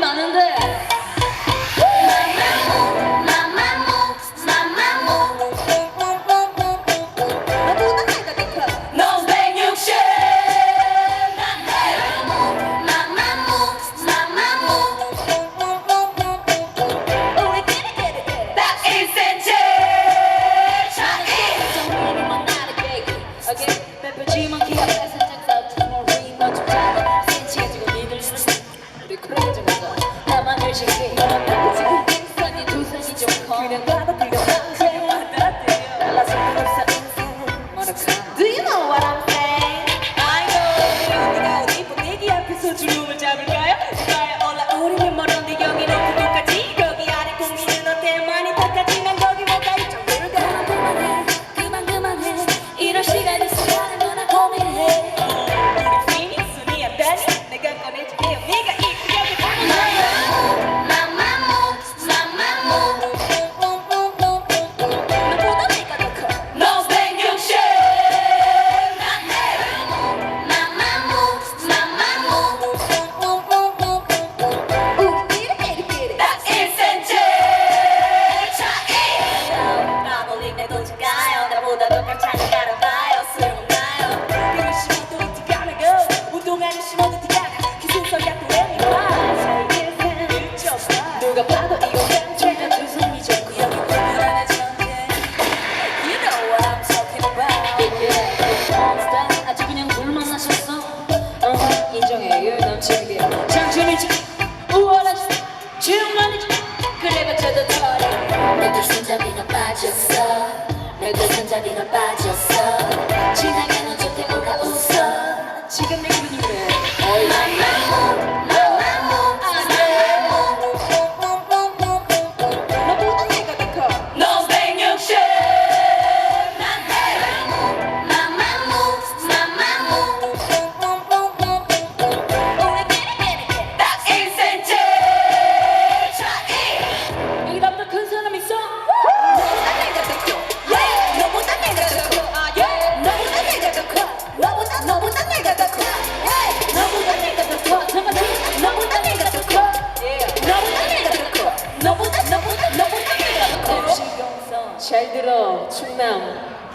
但。Dani Tocatina. 펼쳐도 털이 내게 손잡이가 빠졌어. 내게 손잡이가 빠졌어. 지나가는 저 태고가 웃어. 지금 내 잘 들어 충남.